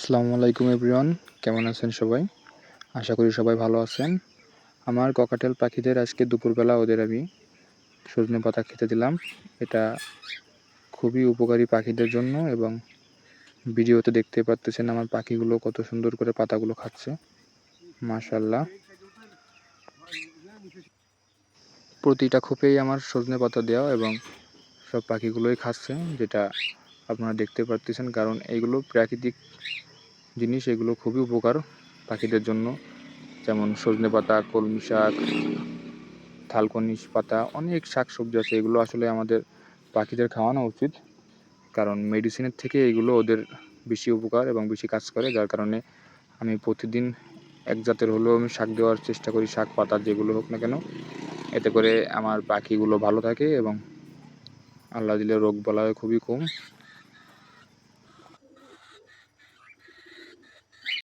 আসসালামু আলাইকুম এভরিওয়ান, কেমন আছেন সবাই? আশা করি সবাই ভালো আছেন। আমার ককাটেল পাখিদের আজকে দুপুরবেলা ওদের আমি সজনে পাতা খেতে দিলাম। এটা খুবই উপকারী পাখিদের জন্য এবং ভিডিওতে দেখতে পাচ্তেছেন আমার পাখিগুলো কত সুন্দর করে পাতাগুলো খাচ্ছে। মাশাল্লাহ প্রতিটা খোপেই আমার সজনে পাতা দেওয়া এবং সব পাখিগুলোই খাচ্ছে, যেটা আপনারা দেখতে পারতেছেন, কারণ এইগুলো প্রাকৃতিক জিনিস, এগুলো খুবই উপকার পাখিদের জন্য। যেমন সজনে পাতা, কলমি শাক, থালকনিস পাতা, অনেক শাক সবজি আছে। এগুলো আসলে আমাদের পাখিদের খাওয়ানো উচিত। কারণ মেডিসিনের থেকে এগুলো ওদের বেশি উপকার এবং বেশি কাজ করে, যার কারণে আমি প্রতিদিন এক জাতের হলেও আমি শাক দেওয়ার চেষ্টা করি, শাক, পাতা যেগুলো হোক না কেন। এতে করে আমার পাখিগুলো ভালো থাকে এবং আল্লাহ দিলে রোগ বলা খুবই কম।